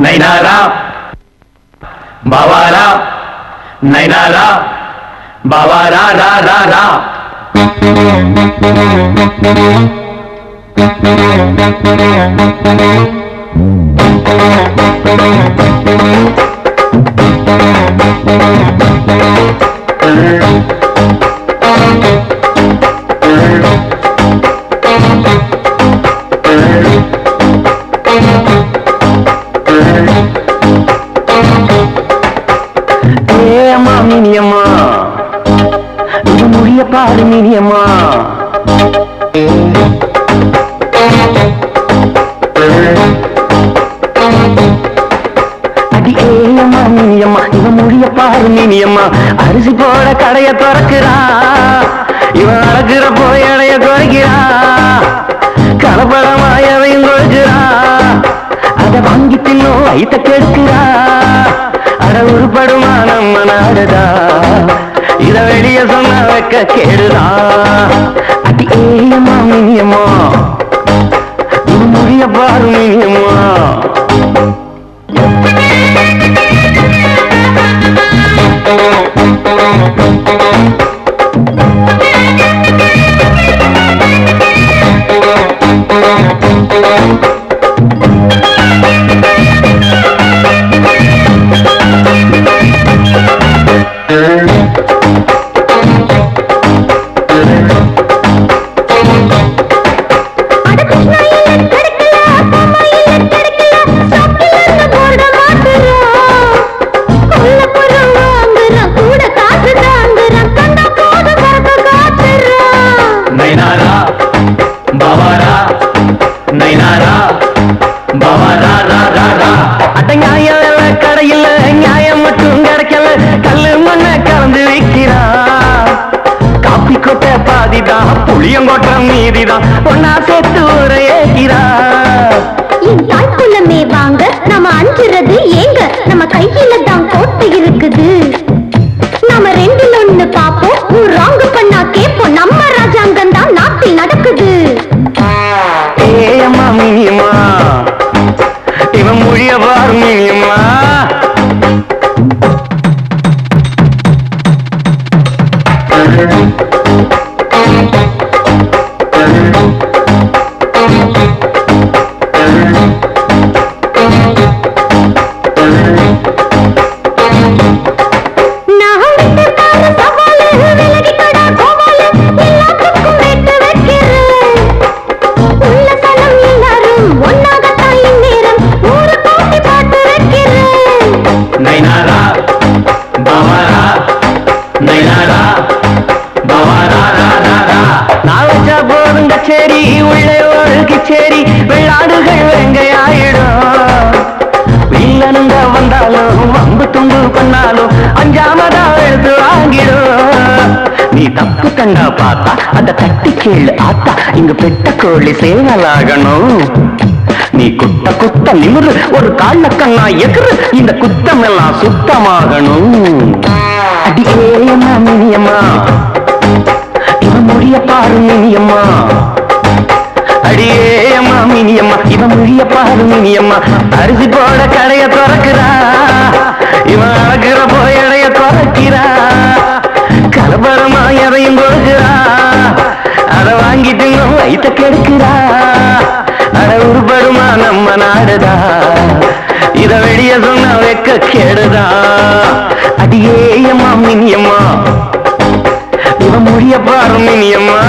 நைனாரா? பவாரா? நைனாரா? பவாரா ரா ரா ரா. அடி ஏயம்மா மினியம்மா இது முடிய பாரு மினியம்மா அரிசி போட கடைய திறக்கிறா. இவன் அழகுற போய் அடைய குறைக்கிறா கலப்படமாயவையும் கொடுக்கிறா அதை வாங்கி தின்னோ வயிற்ற கேட்கிறா அட உருப்படுமா நம்ம நாடுதா இத வெளிய சொன்ன வைக்க கேடுதா அட பாதிதான் புளியங்கொட்டம் மீதிதான் ஒன்னா சேர்த்து தாய் குலமே வாங்க நாம அஞ்சுறது ஏங்க நம்ம கையில தான் கோட்டு இருக்குது. நாம ரெண்டுல ஒண்ணு பாப்போம் ராங்கு பண்ணா கேப்போம் நம்ம ராஜாங்கம் தான் நாட்டில் நடக்குது. ஏயம்மா மினியம்மா இவன் மொழிய பாரு நீ தப்பு கண்டா பார்த்தா அத தட்டி கேளு ஆத்தா இங்க பெட்ட கோழி சேவலாகணும். நீ குட்ட குட்ட நிமிரு ஒரு கால்ல கண்ணா எகிரு இந்த குத்தம் எல்லாம் சுத்தமாகணும். அடி ஏயம்மா மினியம்மா. இவன் மொழிய பாரு மினியம்மா. அடியேயம்மா மினியம்மா. இவன் மொழிய பாரு மினியம்மா. அரிசி போட கடைய தர இவன் வயிற்ற கெடுக்கிறா அட உருப்படுமா நம்ம நாடுதா இத வெளிய சொன்ன வெக்க கெடுதா அடியேயம்மா மினியம்மா இவன் மொழிய பாரு மினியம்மா